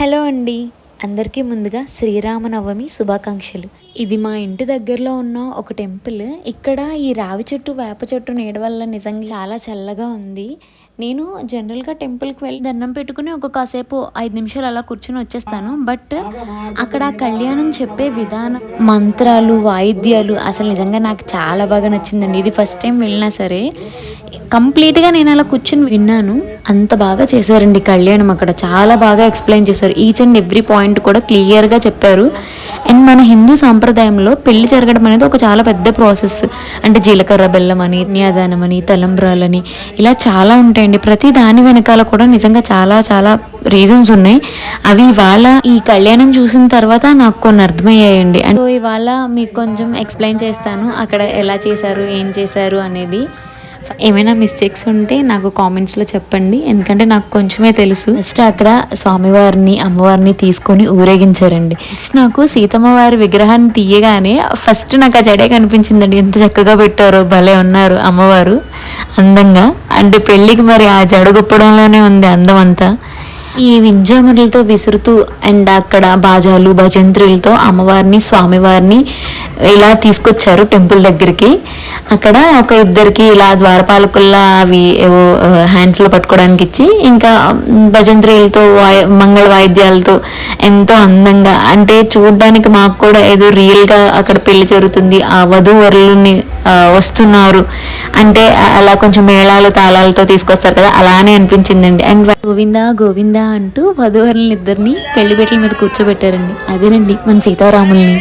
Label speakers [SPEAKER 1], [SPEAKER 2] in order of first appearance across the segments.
[SPEAKER 1] Hello అండి. అందరికీ ముందుగా శ్రీరామనవమి శుభాకాంక్షలు. ఇది మా ఇంటి దగ్గరలో ఉన్న ఒక టెంపుల్. ఇక్కడ ఈ రావి చెట్టు వేప చెట్టు నీడ వల్ల నిజంగా చాలా చల్లగా ఉంది. నేను జనరల్గా టెంపుల్కి వెళ్ళి దండం పెట్టుకుని ఒక కాసేపు ఐదు నిమిషాలు అలా కూర్చొని వచ్చేస్తాను. బట్ అక్కడ కళ్యాణం చెప్పే విధానం మంత్రాలు వాయిద్యాలు అసలు నిజంగా నాకు చాలా బాగా నచ్చిందండి. ఇది ఫస్ట్ టైం వెళ్ళినా సరే కంప్లీట్గా నేను అలా కూర్చొని విన్నాను. అంత బాగా చేశారండి కళ్యాణం అక్కడ. చాలా బాగా ఎక్స్ప్లెయిన్ చేశారు. ఈచ్ అండ్ ఎవ్రీ పాయింట్ కూడా క్లియర్గా చెప్పారు. అండ్ మన హిందూ సాంప్రదాయంలో పెళ్ళి జరగడం అనేది ఒక చాలా పెద్ద ప్రాసెస్. అంటే జీలకర్ర బెల్లం అని న్యాదానం అని తలంబ్రాలని ఇలా చాలా ఉంటాయండి. ప్రతి దాని వెనకాల కూడా నిజంగా చాలా చాలా రీజన్స్ ఉన్నాయి. అవి ఇవాళ ఈ కళ్యాణం చూసిన తర్వాత నాకు కొన్ని అర్థమయ్యాయండి. సో ఇవాళ మీకు కొంచెం ఎక్స్ప్లెయిన్ చేస్తాను. అక్కడ ఎలా చేశారు ఏం చేశారు అనేది. ఏమైనా మిస్టేక్స్ ఉంటే నాకు కామెంట్స్లో చెప్పండి. ఎందుకంటే నాకు కొంచెమే తెలుసు. ఫస్ట్ అక్కడ స్వామివారిని అమ్మవారిని తీసుకొని ఊరేగించారండి. నెక్స్ట్ నాకు సీతమ్మ వారి విగ్రహాన్ని తీయగానే ఫస్ట్ నాకు ఆ జడే కనిపించిందండి. ఎంత చక్కగా పెట్టారో భలే ఉన్నారు అమ్మవారు. అందంగా. అంటే పెళ్ళికి మరి ఆ జడ గొప్పడంలోనే ఉంది అందం అంతా. ఈ వింజామరులతో విసురుతూ అండ్ అక్కడ బాజాలు భజంత్రులతో అమ్మవారిని స్వామివారిని ఇలా తీసుకొచ్చారు టెంపుల్ దగ్గరికి. అక్కడ ఒక ఇద్దరికి ఇలా ద్వారపాలకుల్లా అవి ఏవో హ్యాండ్స్లో పట్టుకోవడానికి ఇచ్చి ఇంకా భజంత్రులతో వాయి మంగళ వాయిద్యాలతో ఎంతో అందంగా అంటే చూడడానికి మాకు కూడా ఏదో రియల్గా అక్కడ పెళ్ళి జరుగుతుంది. ఆ వధూవరులని వస్తున్నారు. అంటే అలా కొంచెం మేళాలు తాళాలతో తీసుకొస్తారు కదా అలానే అనిపించిందండి. అండ్ గోవిందా గోవిందా అంటూ వధువరులని ఇద్దరిని పెళ్ళి మీద కూర్చోబెట్టారండి. అదేనండి మన సీతారాముల్ని.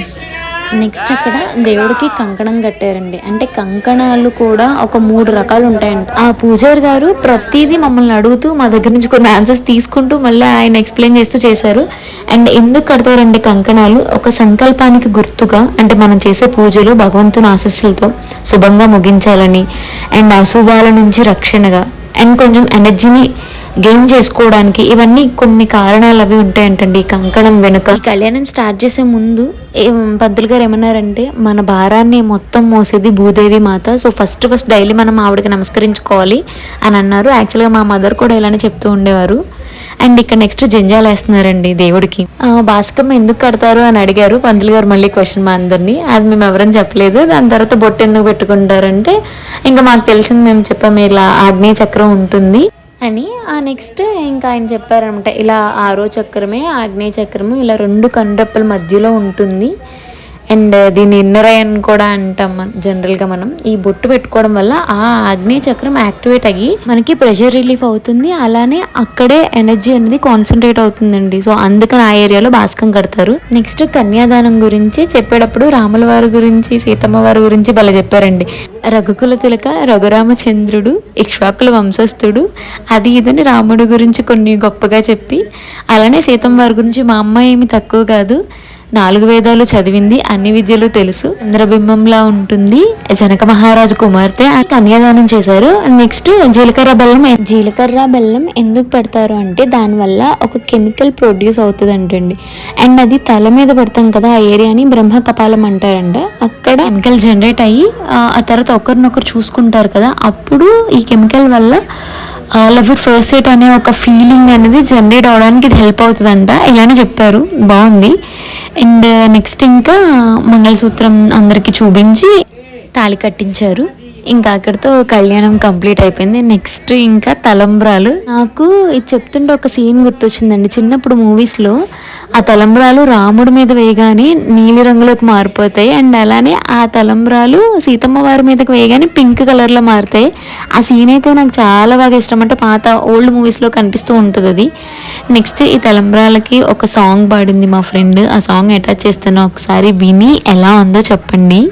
[SPEAKER 1] నెక్స్ట్ అక్కడ దేవుడికి కంకణం కట్టారండి. అంటే కంకణాలు కూడా ఒక మూడు రకాలు ఉంటాయండి ఆ పూజారి గారు ప్రతిదీ మమ్మల్ని అడుగుతూ మా దగ్గర నుంచి కొన్ని ఆన్సర్స్ తీసుకుంటూ మళ్ళీ ఆయన ఎక్స్ప్లెయిన్ చేస్తూ చేశారు. అండ్ ఎందుకు కడతారండి కంకణాలు? ఒక సంకల్పానికి గుర్తుగా అంటే మనం చేసే పూజలు భగవంతుని ఆశస్సులతో శుభంగా ముగించాలని అండ్ అశుభాల నుంచి రక్షణగా అండ్ కొంచెం ఎనర్జీని గెయిన్ చేసుకోవడానికి ఇవన్నీ కొన్ని కారణాలు అవి ఉంటాయంటండి. ఈ కంకణం వెనుక ఈ కళ్యాణం స్టార్ట్ చేసే ముందు పంతులు గారు ఏమన్నారంటే మన భారాన్ని మొత్తం మోసేది భూదేవి మాత. సో ఫస్ట్ ఫస్ట్ డైలీ మనం ఆవిడకి నమస్కరించుకోవాలి అని అన్నారు. యాక్చువల్గా మా మదర్ కూడా ఇలానే చెప్తూ ఉండేవారు. అండ్ ఇక్కడ నెక్స్ట్ జంజాలు వేస్తున్నారండి దేవుడికి. బాస్కమ్మ ఎందుకు కడతారు? అని అడిగారు పంతులు గారు మళ్ళీ క్వశ్చన్ మా అందరినీ. అది మేము ఎవరని చెప్పలేదు. దాని తర్వాత బొట్టు ఎందుకు పెట్టుకుంటారంటే ఇంకా మాకు తెలిసింది మేము చెప్పాము ఇలా ఆగ్నేయ చక్రం ఉంటుంది. అని ఆ నెక్స్ట్ ఇంకా ఆయన చెప్పారనమాట ఇలా ఆరో చక్రమే ఆగ్నేయ చక్రము ఇలా రెండు కండ్రప్పల మధ్యలో ఉంటుంది. అండ్ దీన్ని ఇన్నర్ ఐ కూడా అంటాం జనరల్గా మనం. ఈ బొట్టు పెట్టుకోవడం వల్ల ఆ ఆగ్నేయ చక్రం యాక్టివేట్ అయ్యి మనకి ప్రెషర్ రిలీఫ్ అవుతుంది. అలానే అక్కడే ఎనర్జీ అనేది కాన్సన్ట్రేట్ అవుతుందండి. సో అందుకని ఆ ఏరియాలో బాస్కం కడతారు. నెక్స్ట్ కన్యాదానం గురించి చెప్పేటప్పుడు రాముల వారి గురించి సీతమ్మ వారి గురించి భలే చెప్పారండి. రఘుకుల తిలక రఘురామచంద్రుడు ఇక్ష్వాకుల వంశస్థుడు అది ఇదని రాముడి గురించి కొన్ని గొప్పగా చెప్పి అలానే సీతమ్మ వారి గురించి మా అమ్మ ఏమి తక్కువ కాదు. నాలుగు వేదాలు చదివింది అన్ని విద్యలు తెలుసు. చంద్రబింబంలా ఉంటుంది. జనక మహారాజు కుమార్తె కన్యాదానం చేశారు. నెక్స్ట్ జీలకర్ర బెల్లం జీలకర్ర బెల్లం ఎందుకు పెడతారు అంటే దానివల్ల ఒక కెమికల్ ప్రొడ్యూస్ అవుతుంది అంటండి అండ్ అది తల మీద పెడతాం కదా ఆ ఏరియాని బ్రహ్మ కపాలం అంటారంట. అక్కడ కెమికల్ జనరేట్ అయ్యి ఆ తర్వాత ఒకరినొకరు చూసుకుంటారు కదా అప్పుడు ఈ కెమికల్ వల్ల లవ్ ఇట్ ఫస్ట్ సెట్ అనే ఒక ఫీలింగ్ అనేది జనరేట్ అవడానికి ఇది హెల్ప్ అవుతుందంట. ఇలానే చెప్పారు. బాగుంది. అండ్ నెక్స్ట్ uh, ఇంకా మంగళసూత్రం అందరికి చూపించి తాళి కట్టించారు. ఇంకా అక్కడితో కళ్యాణం కంప్లీట్ అయిపోయింది. నెక్స్ట్ ఇంకా తలంబ్రాలు. నాకు ఇది చెప్తుంటే ఒక సీన్ గుర్తొచ్చిందండి. చిన్నప్పుడు మూవీస్లో ఆ తలంబ్రాలు రాముడి మీద వేయగానే నీలి రంగులోకి మారిపోతాయి. అండ్ అలానే ఆ తలంబ్రాలు సీతమ్మ వారి మీదకి వేయగానే పింక్ కలర్లో మారుతాయి. ఆ సీన్ అయితే నాకు చాలా బాగా ఇష్టం. అంటే పాత ఓల్డ్ మూవీస్లో కనిపిస్తూ ఉంటుంది అది. నెక్స్ట్ ఈ తలంబ్రాలకి ఒక సాంగ్ పాడింది మా ఫ్రెండ్. ఆ సాంగ్ అటాచ్ చేస్తున్నా ఒకసారి విని ఎలా ఉందో చెప్పండి.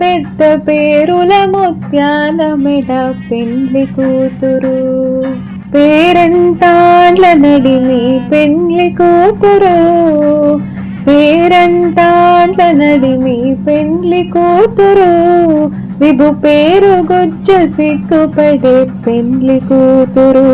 [SPEAKER 2] పెద్ద పేరుల ముత్యాల మెడ పెండ్లి కూతురు. పేరంటాండ్ల నడిమి పెండ్లి కూతురు. పేరంటాండ్ల నడిమి పెండ్లి కూతురు. విభు పేరు గుజ్జ సిగ్గుపడే పెండ్లి కూతురు.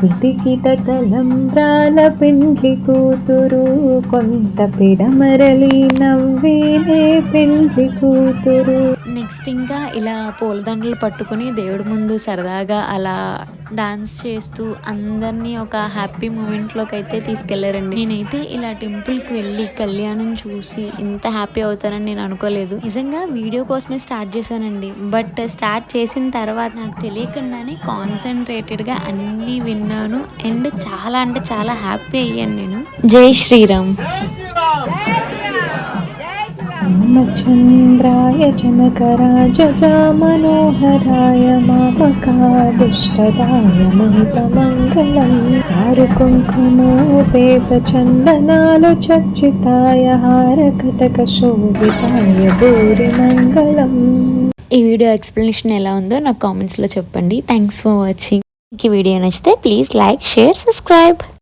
[SPEAKER 2] పిటికిట తలంబ్రాల పెండ్లి కూతురు కొంత పిడమరలి నవ్వేనే పెండ్లి కూతురు.
[SPEAKER 1] నెక్స్ట్ ఇంకా ఇలా పూలదండలు పట్టుకుని దేవుడి ముందు సరదాగా అలా డాన్స్ చేస్తూ అందరినీ ఒక హ్యాపీ మూమెంట్లోకి అయితే తీసుకెళ్ళారండి. నేనైతే ఇలా టెంపుల్కి వెళ్ళి కళ్యాణం చూసి ఇంత హ్యాపీ అవుతానని నేను అనుకోలేదు. నిజంగా వీడియో కోసమే స్టార్ట్ చేశానండి. బట్ స్టార్ట్ చేసిన తర్వాత నాకు తెలియకుండానే కాన్సన్ట్రేటెడ్గా అన్నీ విన్నాను. అండ్ చాలా అంటే చాలా హ్యాపీ అయ్యాను నేను. జై శ్రీరామ్!
[SPEAKER 2] రామచంద్రాయ జనకరాజ మనోహరాయ మామకాదుష్టదాయ మహితమంగళం ఆరు కుంకుమోపేత చందనాలు చర్చితాయ హారకటక శోభితాయ భూరి మంగళం
[SPEAKER 1] ఈ వీడియో ఎక్స్ప్లెనేషన్ ఎలా ఉందో నాకు కామెంట్స్లో చెప్పండి. Thanks for watching. ఈ వీడియో నచ్చితే ప్లీజ్ లైక్ షేర్ సబ్స్క్రైబ్.